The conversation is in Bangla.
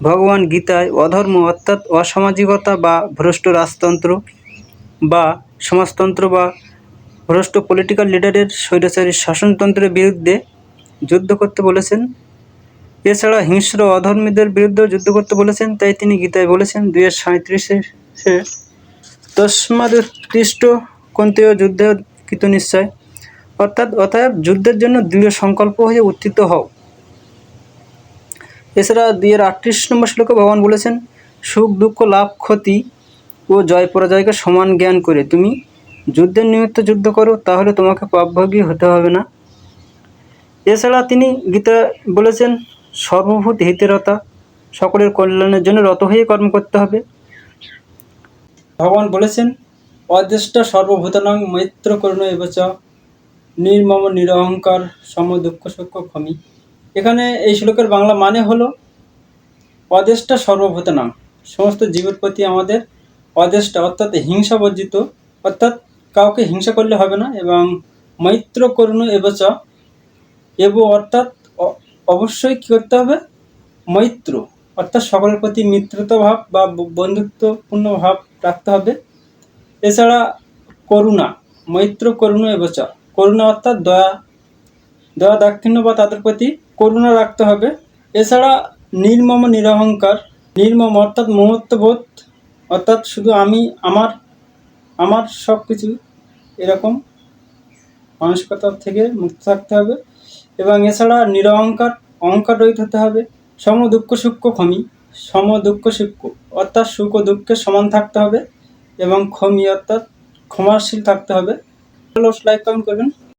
ভগবান গীতায় অধর্ম অর্থাৎ অসামাজিকতা বা ভ্রষ্ট রাজতন্ত্র বা সমাজতন্ত্র বা ভ্রষ্ট পলিটিক্যাল লিডারের স্বৈরাচারী শাসনতন্ত্রের বিরুদ্ধে যুদ্ধ করতে বলেছেন। এছাড়া হিংস্র অধর্মীদের বিরুদ্ধেও যুদ্ধ করতে বলেছেন, তাই তিনি গীতায় বলেছেন, দুই হাজার সাঁত্রিশে তস্মাদুৎকৃষ্ট কন্তেয় যুদ্ধে কৃত নিশ্চয় অর্থাৎ অতএব যুদ্ধের জন্য দৃঢ় সংকল্প হয়ে উত্থিত হও। এছাড়া দুই হাজার আটত্রিশ নম্বর শ্লোকে ভগবান বলেছেন, সুখ, দুঃখ, লাভ, ক্ষতি ও জয় পরাজয়কে সমান জ্ঞান করে তুমি যুদ্ধের নিমিত্ত যুদ্ধ করো, তাহলে তোমাকে পাপভোগী হতে হবে না। এছাড়া তিনি গীতা বলেছেন, সর্বভূত হিতেরতা সকলের কল্যাণের জন্য রত হয়ে কর্ম করতে হবে। ভগবান বলেছেন, অদৃষ্ট সর্বভূতানাং মৈত্র করুণ এবচ নির্মম নিরহংকার সম দুঃখ সুখ ক্ষমি। এখানে এই শ্লোকের বাংলা মানে হলো অদেষ্টা সর্বভূতানাং সমস্ত জীবের প্রতি আমাদের অদেষ্টা অর্থাৎ হিংসা বর্জিত, অর্থাৎ কাউকে হিংসা করলে হবে না এবং মৈত্র করুণ এবচ এব অর্থাৎ অবশ্যই কী করতে হবে? মৈত্র, অর্থাৎ সকলের প্রতি মিত্রতা ভাব বা, বন্ধুত্বপূর্ণ ভাব রাখতে হবে। এছাড়া করুণা, মৈত্র করুণ এবচ। করুণা অর্থাৎ দয়া দয়া দাক্ষিণ্য বা তাদের প্রতি করুণা রাখতে হবে। এছাড়া নির্মম নিরহংকার, নির্মম অর্থাৎ মহত্ববোধ, অর্থাৎ শুধু আমি, আমার আমার সব কিছু এরকম মানসিকতা থেকে মুক্ত থাকতে হবে। এবং এছাড়া নিরহংকার, অহংকার রহিত হতে হবে। সম দুঃখ, সুখ, ক্ষমি, সম দুঃখ, সুখ, অর্থাৎ সুখ ও দুঃখের সমান থাকতে হবে। এবং ক্ষমি, অর্থাৎ ক্ষমাশীল থাকতে হবে। লাইক, কমেন্ট করবেন।